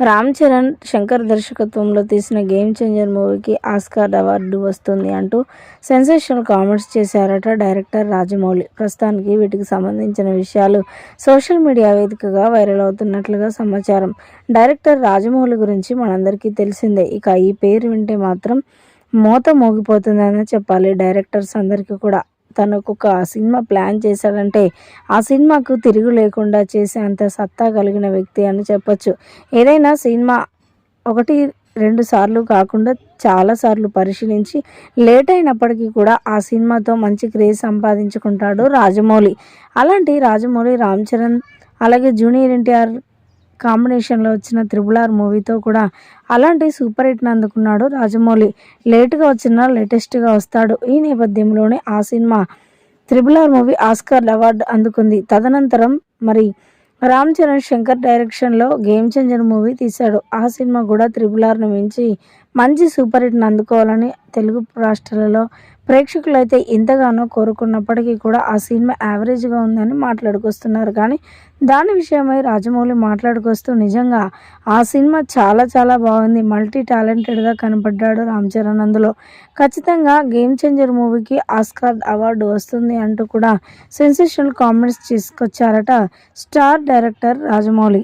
రామ్ చరణ్ శంకర్ దర్శకత్వంలో తీసిన game changer మూవీకి ఆస్కార్ అవార్డు వస్తుంది అంటూ సెన్సేషనల్ కామెంట్స్ చేశారట డైరెక్టర్ రాజమౌళి. ప్రస్తుతానికి వీటికి సంబంధించిన విషయాలు సోషల్ మీడియా వేదికగా వైరల్ అవుతున్నట్లుగా సమాచారం. డైరెక్టర్ రాజమౌళి గురించి మనందరికీ తెలిసిందే. ఇక ఈ పేరు వింటే మాత్రం మోత మోగిపోతుందని చెప్పాలి. డైరెక్టర్స్ అందరికీ కూడా. తనకు ఒక సినిమా ప్లాన్ చేశాడంటే ఆ సినిమాకు తిరుగు లేకుండా చేసే అంత సత్తా కలిగిన వ్యక్తి అని చెప్పొచ్చు. ఏదైనా సినిమా ఒకటి రెండు సార్లు కాకుండా చాలా సార్లు పరిశీలించి లేట్ అయినప్పటికీ కూడా ఆ సినిమాతో మంచి క్రేజ్ సంపాదించుకుంటాడు రాజమౌళి. అలాంటి రాజమౌళి రామ్ చరణ్ అలాగే జూనియర్ ఎన్టీఆర్ కాంబినేషన్లో వచ్చిన త్రిబుల్ ఆర్ మూవీతో కూడా అలాంటి సూపర్ హిట్ని అందుకున్నాడు రాజమౌళి. లేటుగా వచ్చిన లేటెస్ట్గా వస్తాడు. ఈ నేపథ్యంలోనే ఆ cinema triple R movie Oscar award అందుకుంది. తదనంతరం మరి రామ్ చరణ్ శంకర్ డైరెక్షన్లో గేమ్ చేంజర్ మూవీ తీశాడు. ఆ సినిమా కూడా త్రిబుల్ ఆర్ను మించి మంచి సూపర్ హిట్ని అందుకోవాలని తెలుగు రాష్ట్రాలలో ప్రేక్షకులు అయితే ఎంతగానో కోరుకున్నప్పటికీ కూడా ఆ సినిమా యావరేజ్గా ఉందని మాట్లాడుకొస్తున్నారు. కానీ దాని విషయమై రాజమౌళి మాట్లాడుకొస్తూ నిజంగా ఆ సినిమా చాలా చాలా బాగుంది. మల్టీ టాలెంటెడ్గా కనపడ్డాడు రామ్ చరణ్ అందులో. ఖచ్చితంగా గేమ్ చేంజర్ మూవీకి ఆస్కార్ అవార్డు వస్తుంది అంటూ కూడా సెన్సేషనల్ కామెంట్స్ తీసుకొచ్చారట స్టార్ డైరెక్టర్ రాజమౌళి.